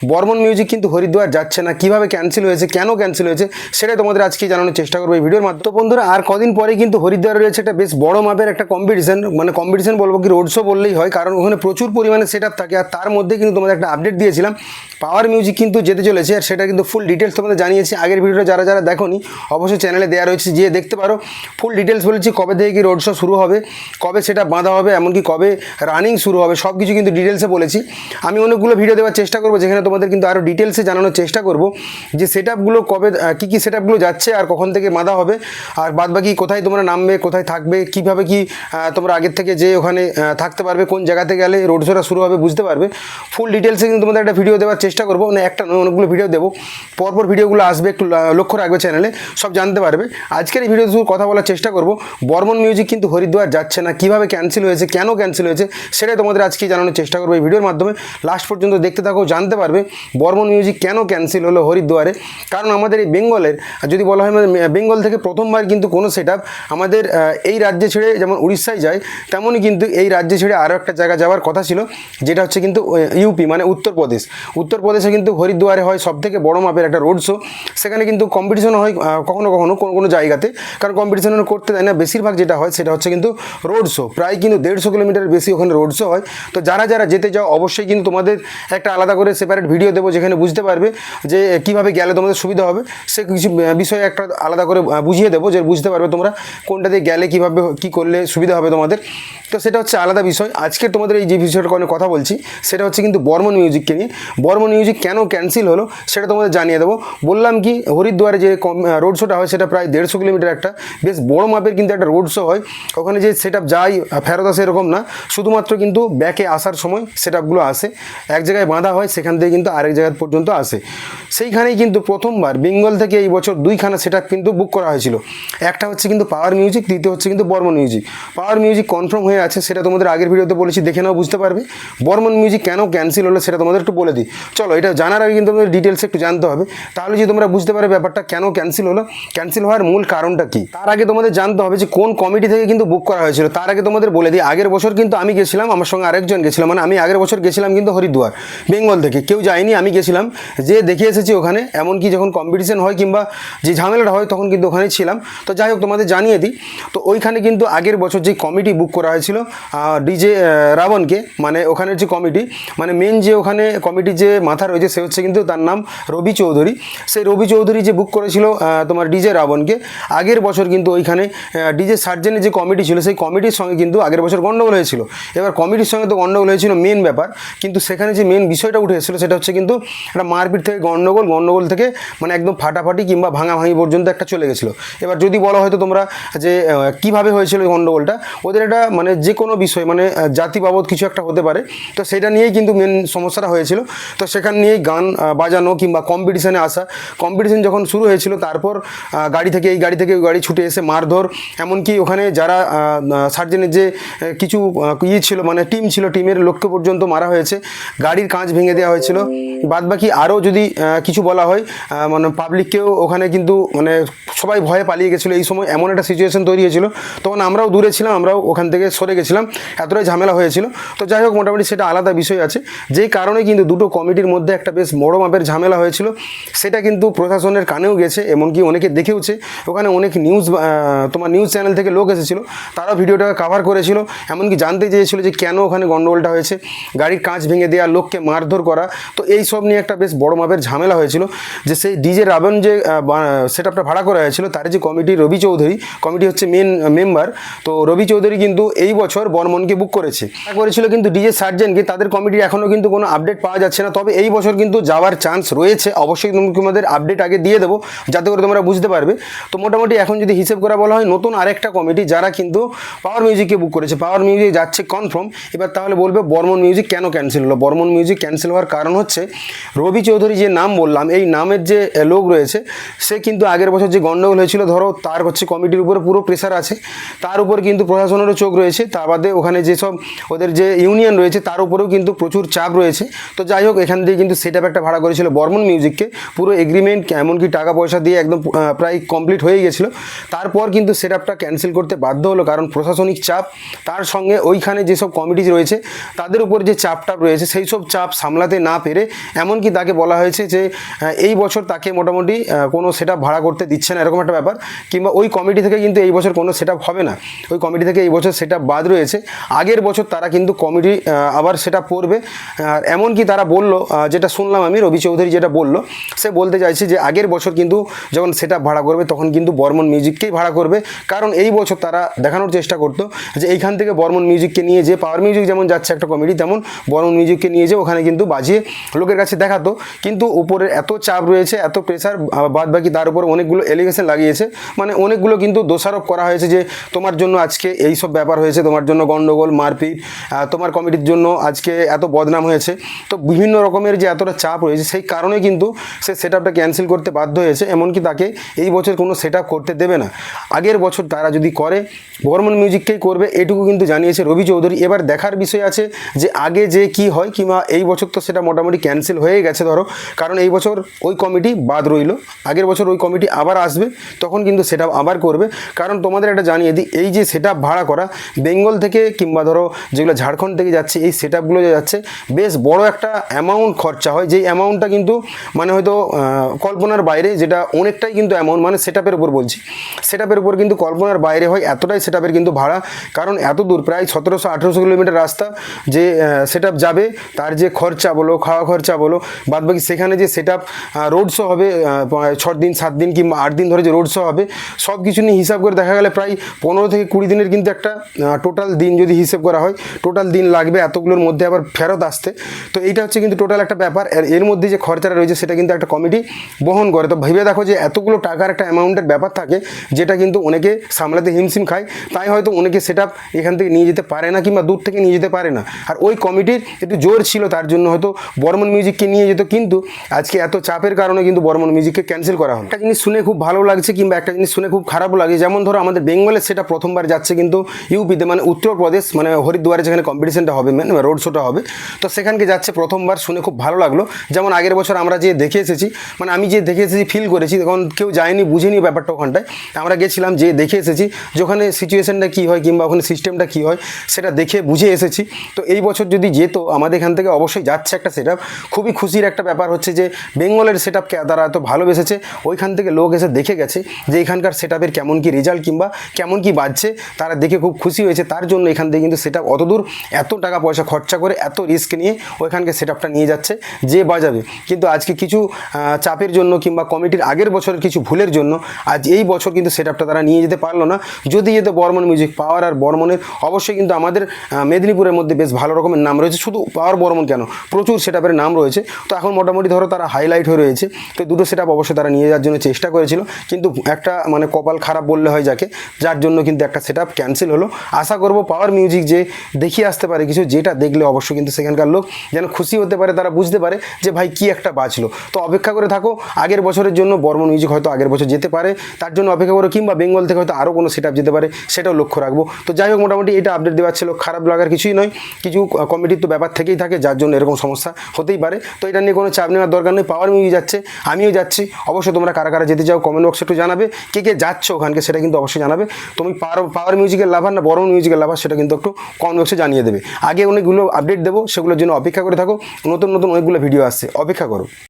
Barman music কিন্তু হরিদ্বার যাচ্ছে না। কীভাবে ক্যান্সেল হয়েছে, কেন ক্যান্সেল হয়েছে, সেটাই তোমাদের আজকে জানানোর চেষ্টা করব এই ভিডিওর মাধ্যমে। বন্ধুরা, আর কদিন পরে কিন্তু হরিদ্বার রয়েছে একটা বেশ বড় মাপের একটা কম্পিটিশন মানে কম্পিটিশন বলব কি রোড শো বললেই হয়, কারণ ওখানে প্রচুর পরিমাণে সেট থাকে। আর তার মধ্যে কিন্তু তোমাদের একটা আপডেট দিয়েছিলাম পাওয়ার মিউজিক কিন্তু যেতে চলেছে, আর সেটা কিন্তু ফুল ডিটেলস তোমাদের জানিয়েছি। আগের ভিডিওটা যারা যারা দেখোনি, অবশ্যই চ্যানেলে দেওয়া রয়েছে যে দেখতে পারো। ফুল ডিটেলস বলেছি কবে থেকে কি রোড শো শুরু হবে, কবে সেটা বাঁধা হবে, এমনকি কবে রানিং শুরু হবে সব কিছু কিন্তু ডিটেলসে বলেছি। আমি অনেকগুলো ভিডিও দেওয়ার চেষ্টা করব, যেখানে তোমাদের কিন্তু আরও ডিটেলসে জানানোর চেষ্টা করব যে সেট কবে কী কী সেট যাচ্ছে আর কখন থেকে বাঁধা হবে। আর বাদ বাকি কোথায় তোমরা নামবে, কোথায় থাকবে, কীভাবে কি তোমরা আগের থেকে যে ওখানে থাকতে পারবে, কোন জায়গাতে গেলে রোড শোটা শুরু হবে বুঝতে পারবে। ফুল ডিটেলসে কিন্তু তোমাদের একটা ভিডিও দেওয়ার চেষ্টা করব। মানে একটা অনেকগুলো ভিডিও দেবো। পরপর ভিডিওগুলো আসবে একটু লক্ষ্য রাখবে চ্যানেলে সব জানতে পারবে। আজকের এই ভিডিওতে কথা বলার চেষ্টা করব। বর্মন মিউজিক কিন্তু হরিদ্বার যাচ্ছে না, কীভাবে ক্যান্সেল হয়েছে, কেন ক্যান্সেল হয়েছে, সেটাই তোমাদের আজকে জানানোর চেষ্টা করব এই ভিডিওর মাধ্যমে। লাস্ট পর্যন্ত দেখতে থাকো, জানতে পারবে। বর্মন মিউজিক কেন ক্যান্সেল হলো হরিদ্বারে? কারণ আমাদের এই বেঙ্গলের যদি বলা হয় বেঙ্গল থেকে প্রথমবার কিন্তু কোনো সেট আমাদের এই রাজ্যে ছেড়ে যেমন উড়িষ্যায় যায়, তেমনই কিন্তু এই রাজ্যে ছেড়ে আরও একটা জায়গা যাওয়ার কথা ছিল, যেটা হচ্ছে কিন্তু ইউপি মানে উত্তরপ্রদেশ। উত্তরপ্রদেশে কিন্তু হরিদ্বারে হয় সব থেকে বড় মাপের একটা রোড শো সেখানে কিন্তু কম্পিটিশন হয় কখনো কখনো কোনো কোনো জায়গাতে। কারণ কম্পিটিশন করতে দেয় না। বেশিরভাগ যেটা হয় সেটা হচ্ছে কিন্তু রোড শো প্রায় কিন্তু দেড়শো কিলোমিটার বেশি ওখানে রোড শো হয়। তো যারা যারা যেতে যাও অবশ্যই কিন্তু তোমাদের একটা আলাদা করে সেপারেট ভিডিও দেবো যেখানে বুঝতে পারবে যে কীভাবে গেলে তোমাদের সুবিধা হবে। সে কিছু বিষয়ে একটা আলাদা করে বুঝিয়ে দেবো যে বুঝতে পারবে তোমরা কোনটাতে গেলে কীভাবে কি করলে সুবিধা হবে তোমাদের। তো সেটা হচ্ছে আলাদা বিষয়। আজকে তোমাদের এই যে বিষয়টা নিয়ে কথা বলছি, সেটা হচ্ছে কিন্তু বর্মন মিউজিককে নিয়ে। বর্মন মিউজিক কেন ক্যান্সেল হলো, সেটা তোমাদের জানিয়ে দেবো। বললাম কি, হরিদ্বারে যে রোড শোটা হয়, সেটা প্রায় দেড়শো কিলোমিটার একটা। বেশ বড় মাপের কিন্তু একটা রোড শো হয়। ওখানে যে সেট আপ যায় ফেরত আসে এরকম না। শুধুমাত্র কিন্তু ব্যাকে আসার সময় সেট আপগুলো আসে। এক জায়গায় বাঁধা হয়, সেখান থেকে কিন্তু আরেক জায়গা পর্যন্ত আসে সেইখানেই কিন্তু প্রথমবার বেঙ্গল থেকে এই বছর দুইখানা সেট কিন্তু বুক করা হয়েছিল। একটা হচ্ছে কিন্তু পাওয়ার মিউজিক দ্বিতীয় হচ্ছে কিন্তু বর্মন মিউজিক পাওয়ার মিউজিক কনফার্ম হয়ে আছে, সেটা তোমাদের আগের ভিডিওতে বলেছি, দেখে নাও, বুঝতে পারবে। বর্মন মিউজিক কেন ক্যান্সেল হলো সেটা তোমাদের একটু বলে দিই। চলো, এটা জানার আগে কিন্তু তোমাদের ডিটেলস একটু জানতে হবে। তাহলে যদি তোমরা বুঝতে পারবে ব্যাপারটা, কেন ক্যান্সেল হলো ক্যান্সেল হওয়ার মূল কারণটা কি? তার আগে তোমাদের জানতে হবে যে কোন কমিটি থেকে কিন্তু বুক করা হয়েছিল। তার আগে তোমাদের বলে দিই, আগের বছর কিন্তু আমি গেছিলাম, আমার সঙ্গে আরেকজন গেছিলাম মানে আমি আগের বছর গেছিলাম কিন্তু হরিদ্বার, বেঙ্গল থেকে। কেউ যায়নি, আমি গেছিলাম। যে দেখে এসেছি ওখানে, এমনকি যখন কম্পিটিশন হয় কিংবা যে ঝামেলাটা হয়, তখন কিন্তু ওখানে ছিলাম। তো যাই হোক, তোমাদের জানিয়ে দিই। তো ওইখানে কিন্তু আগের বছর যে কমিটি বুক করা হয়েছিল ডিজে রাবণকে মানে ওখানের যে কমিটি মানে মেন যে ওখানে কমিটির যে মাথা রয়েছে, সে হচ্ছে কিন্তু তার নাম রবি চৌধুরী। সেই রবি চৌধুরী যে বুক করেছিল তোমার ডিজে রাবণকে, আগের বছর কিন্তু ওইখানে ডিজে সার্জেনের যে কমিটি ছিল, সেই কমিটির সঙ্গে কিন্তু আগের বছর গণ্ডগোল হয়েছিল। এবার কমিটির সঙ্গে তো গণ্ডগোল হয়েছিল মেন ব্যাপার। কিন্তু সেখানে যে মেন বিষয়টা উঠে এসেছিল, সেটা হচ্ছে কিন্তু একটা মারপিট থেকে গণ্ডগোল গণ্ডগোল থেকে মানে একদম ফাটাফাটি কিংবা ভাঙাভাঙি পর্যন্ত একটা চলে গেছিল। এবার যদি বলা হয়তো তোমরা যে কীভাবে হয়েছিল এই গণ্ডগোলটা ওদের একটা মানে যে কোনো বিষয় মানে জাতি বাবদ কিছু একটা হতে পারে। তো সেটা নিয়েই কিন্তু মেন সমস্যাটা হয়েছিল। তো সেখান নিয়েই গান বাজানো কিংবা কম্পিটিশানে আসা। কম্পিটিশন যখন শুরু হয়েছিল, তারপর গাড়ি থেকে, এই গাড়ি থেকে ওই গাড়ি ছুটে এসে মারধর। এমনকি ওখানে যারা সার্জেনের যে কিছু ইয়ে ছিল মানে টিম ছিল, টিমের লক্ষ্য পর্যন্ত মারা হয়েছে। গাড়ির কাঁচ ভেঙে দেওয়া হয়েছিল। বাদ বাকি আরও যদি কিছু বলা হয় মানে পাবলিককেও ওখানে কিন্তু মানে সবাই ভয়ে পালিয়ে গেছিল। এই সময় এমন একটা সিচুয়েশন তৈরি হয়েছিল। তখন আমরাও দূরে ছিলাম, আমরাও ওখান থেকে সরে গেছিলাম। এতটাই ঝামেলা হয়েছিল। তো যাই হোক, মোটামুটি সেটা আলাদা বিষয় আছে। যেই কারণে কিন্তু দুটো কমিটির মধ্যে একটা বেশ বড় মাপের ঝামেলা হয়েছিল। সেটা কিন্তু প্রশাসনের কানেও গেছে, এমনকি অনেকে দেখেওছে। ওখানে অনেক নিউজ তোমার নিউজ চ্যানেল থেকে লোক এসেছিল। তারাও ভিডিওটাকে কাভার করেছিল। এমনকি জানতে চেয়েছিল যে কেন ওখানে গণ্ডগোলটা হয়েছে। গাড়ির কাঁচ ভেঙে দেওয়া, লোককে মারধর করা তো এই সব নিয়ে একটা বেশ বড় মাপের ঝামেলা হয়েছিল যে সেই ডিজে রাবণ যে সেট আপটা ভাড়া করা হয়েছিল, তার যে কমিটি রবি চৌধুরী, কমিটি হচ্ছে মেন মেম্বার তো রবি চৌধুরী কিন্তু এই বছর বর্মনকে বুক করেছে। করেছিল কিন্তু ডিজে সার্জেনকে, তাদের কমিটির এখনও কিন্তু কোনো আপডেট পাওয়া যাচ্ছে না, তবে এই বছর কিন্তু যাওয়ার চান্স রয়েছে। অবশ্যই তোমাদের আপডেট আগে দিয়ে দেবো, যাতে করে তোমরা বুঝতে পারবে। তো মোটামুটি এখন যদি হিসেব করা বলা হয়, নতুন আরেকটা কমিটি যারা কিন্তু পাওয়ার মিউজিককে বুক করেছে পাওয়ার মিউজিক যাচ্ছে কনফার্ম এবার তাহলে বলবে বর্মন মিউজিক কেন ক্যান্সেল হলো? বর্মন মিউজিক ক্যান্সেল হওয়ার কারণ হচ্ছে, রবি চৌধুরী যে নাম বললাম, এই নামের যে লোক রয়েছে, সে কিন্তু আগের বছর যে গণ্ডগোল হয়েছিল, ধরো তার হচ্ছে কমিটির উপরে পুরো প্রেশার আছে, তার উপর কিন্তু প্রশাসনেরও চোখ রয়েছে তার বাদে ওখানে যেসব ওদের যে ইউনিয়ন রয়েছে, তার উপরেও কিন্তু প্রচুর চাপ রয়েছে, তো যাই হোক, এখান দিয়ে কিন্তু সেট একটা ভাড়া করেছিল বর্মন মিউজিককে পুরো এগ্রিমেন্ট এমনকি টাকা পয়সা দিয়ে একদম প্রায় কমপ্লিট হয়ে গেছিল, তারপর কিন্তু সেট আপটা ক্যান্সেল করতে বাধ্য হলো, কারণ প্রশাসনিক চাপ, তার সঙ্গে ওইখানে যেসব কমিটি রয়েছে, তাদের উপর যে চাপটা রয়েছে সেই সব চাপ সামলাতে না পেরে পেরে এমনকি তাকে বলা হয়েছে যে এই বছর তাকে মোটামুটি কোনো সেট ভাড়া করতে দিচ্ছে না, এরকম একটা ব্যাপার। কিংবা ওই কমিটি থেকে কিন্তু এই বছর কোনো সেট হবে না। ওই কমিটি থেকে এই বছর সেট বাদ রয়েছে। আগের বছর তারা কিন্তু কমিটি আবার সেটা আর এমনকি তারা বলল যেটা শুনলাম আমি, রবি চৌধুরী যেটা বলল, সে বলতে চাইছে যে, আগের বছর কিন্তু যখন সেটা ভাড়া করবে, তখন কিন্তু বর্মন মিউজিককেই ভাড়া করবে। কারণ এই বছর তারা দেখানোর চেষ্টা করতো যে, এইখান থেকে বর্মন মিউজিককে নিয়ে যে পাওয়ার মিউজিক যেমন যাচ্ছে একটা কমেডি তেমন বর্মন মিউজিককে নিয়ে যে, ওখানে কিন্তু বাজিয়ে লোকের কাছে দেখাতো কিন্তু উপরে এত চাপ রয়েছে, এত প্রেশার বাদ বাকি তার উপর অনেকগুলো এলিগেশন লাগিয়েছে। মানে অনেকগুলো কিন্তু দোষারোপ করা হয়েছে যে তোমার জন্য আজকে এই সব ব্যাপার হয়েছে, তোমার জন্য গণ্ডগোল মারপিট তোমার কমিটির জন্য আজকে এত বদনাম হয়েছে। তো বিভিন্ন রকমের যে এতটা চাপ রয়েছে, সেই কারণে কিন্তু সে সেট আপটা ক্যান্সেল করতে বাধ্য হয়েছে, এমনকি তাকে এই বছর কোনো সেট করতে দেবে না। আগের বছর তারা যদি করে, বর্মন মিউজিককেই করবে, এটুকু কিন্তু জানিয়েছে রবি চৌধুরী। এবার দেখার বিষয় আছে যে আগে যে কি হয়, কিংবা এই বছর তো সেটা মোটামুটি ক্যান্সেল হয়ে গেছে ধরো। কারণ এই বছর ওই কমিটি বাদ রইল। আগের বছর ওই কমিটি আবার আসবে, তখন কিন্তু সেটা আবার করবে। কারণ তোমাদের একটা জানিয়ে দিই, এই যে সেট ভাড়া করা, বেঙ্গল থেকে কিংবা ধরো যেগুলো ঝাড়খণ্ড থেকে যাচ্ছে, এই সেট আপগুলো যাচ্ছে, বেশ বড় একটা অ্যামাউন্ট খরচা হয়। যেই অ্যামাউন্টটা কিন্তু মানে হয়তো কল্পনার বাইরে, যেটা অনেকটাই কিন্তু অ্যামাউন্ট মানে সেট আপের উপর বলছি। সেট আপের উপর কিন্তু কল্পনার বাইরে হয়, এতটাই সেট আপের কিন্তু ভাড়া। কারণ এত দূর, প্রায় সতেরোশো আঠেরোশো কিলোমিটার রাস্তা যে সেট যাবে, তার যে খরচা বলো, খাওয়া খরচা বলো। বাদ বাকি সেখানে যে সেট আপ রোড শো হবে ছ দিন, সাত দিন কিংবা আট দিন ধরে যে রোড শো হবে সব কিছু নিয়ে হিসাব করে দেখা গেলে প্রায় পনেরো থেকে কুড়ি দিনের কিন্তু একটা টোটাল দিন যদি হিসেব করা হয় টোটাল দিন লাগবে এতগুলোর মধ্যে আবার ফেরত আসতে। তো এইটা হচ্ছে কিন্তু টোটাল একটা ব্যাপার। এর মধ্যে যে খরচাটা রয়েছে, সেটা কিন্তু একটা কমিটি বহন করে। তো ভেবে দেখো যে এতগুলো টাকার একটা অ্যামাউন্টের ব্যাপার থাকে, যেটা কিন্তু অনেকে সামলাতে হিমশিম খায়। তাই হয়তো অনেকে সেটা এখান থেকে নিয়ে যেতে পারে না কিংবা দূর থেকে নিয়ে যেতে পারে না। আর ওই কমিটির একটু জোর ছিল, তার জন্য হয়তো বর্মন মিউজিককে নিয়ে যেত কিন্তু আজকে এত চাপের কারণে কিন্তু বর্মন মিউজিককে ক্যান্সেল করা হয় একটা জিনিস শুনে খুব ভালো লাগছে কিংবা একটা জিনিস শুনে খুব খারাপও লাগে। যেমন ধরো আমাদের বেঙ্গলের সেটা প্রথমবার যাচ্ছে কিন্তু ইউপিতে মানে উত্তরপ্রদেশ মানে হরিদ্বারে যেখানে কম্পিটিশনটা হবে মানে রোড শোটা হবে, তো সেখানকে যাচ্ছে প্রথমবার শুনে খুব ভালো লাগল। যেমন আগের বছর আমরা যে দেখে এসেছি মানে আমি যে দেখে এসেছি ফিল করেছি, তখন কেউ যায়নি, বুঝেনি ব্যাপারটা ওখানটায়। আমরা গেছিলাম যে দেখে এসেছি, যে ওখানে সিচুয়েশনটা কী হয় কিংবা ওখানে সিস্টেমটা কী হয়, সেটা দেখে বুঝে এসেছি। তো এই বছর যদি যেত, আমাদের এখান থেকে অবশ্যই যাচ্ছে একটা সেট খুবই খুশির একটা ব্যাপার হচ্ছে যে বেঙ্গলের সেট আপকে তারা এত ভালোবেসেছে, ওইখান থেকে লোক এসে দেখে গেছে যে এখানকার সেট আপের কেমন কি রেজাল্ট কিংবা কেমন কি বাজছে তারা দেখে খুব খুশি হয়েছে। তার জন্য এখান থেকে কিন্তু সেট আপ অত দূর এত টাকা পয়সা খরচা করে এত রিস্ক নিয়ে ওইখানকে সেট আপটা নিয়ে যাচ্ছে, যে বাজাবে। কিন্তু আজকে কিছু চাপের জন্য কিংবা কমিটির আগের বছরের কিছু ভুলের জন্য আজ এই বছর কিন্তু সেট আপটা তারা নিয়ে যেতে পারল না। যদি যেত বর্মন মিউজিক পাওয়ার আর বর্মনের, অবশ্যই কিন্তু আমাদের মেদিনীপুরের মধ্যে বেশ ভালো রকমের নাম রয়েছে। শুধু পাওয়ার বর্মন কেন? প্রচুর সেট আপের নাম রয়েছে। তো এখন মোটামুটি ধরো তারা হাইলাইট হয়ে রয়েছে। তো দুটো সেট অবশ্যই তারা নিয়ে যাওয়ার জন্য চেষ্টা করেছিল। কিন্তু একটা মানে কপাল খারাপ বললে হয় যাকে, যার জন্য কিন্তু একটা সেট ক্যান্সেল হলো। আশা করব পাওয়ার মিউজিক যে দেখিয়ে আসতে পারে কিছু, যেটা দেখলে অবশ্যই কিন্তু সেখানকার লোক যেন খুশি হতে পারে, তারা বুঝতে পারে যে ভাই কি একটা বাঁচলো তো অপেক্ষা করে থাকো, আগের বছরের জন্য বর্মন মিউজিক হয়তো আগের বছর যেতে পারে। তার জন্য অপেক্ষা করো, কিংবা বেঙ্গল থেকে হয়তো আরও কোনো সেট যেতে পারে, সেটাও লক্ষ্য রাখব। তো যাই হোক, মোটামুটি এটা আপডেট দেওয়ার ছিল। খারাপ লাগার কিছুই নয়। কিছু কমিটির তো ব্যাপার থেকেই থাকে, যার জন্য এরকম সমস্যা। হতেই পারে। তো এটা নিয়ে কোনো চাপ নেওয়ার দরকার নেই পাওয়ার মিউজিক যাচ্ছে, আমিও যাচ্ছি। অবশ্যই তোমরা কারা কারা যেতে চাও কমেন্ট বক্সে একটু জানাবে। কে কে যাচ্ছ ওখানকে সেটা কিন্তু অবশ্যই জানাবে। তুমি পাওয়ার পাওয়ার মিউজিকের লাভার না, বড় মিউজিকের লাভার সেটা কিন্তু একটু কমেন্ট বক্সে জানিয়ে দেবে। আগে অনেকগুলো আপডেট দেবো, সেগুলোর জন্য অপেক্ষা করে থাকো। নতুন নতুন অনেকগুলো ভিডিও আসছে। অপেক্ষা করো।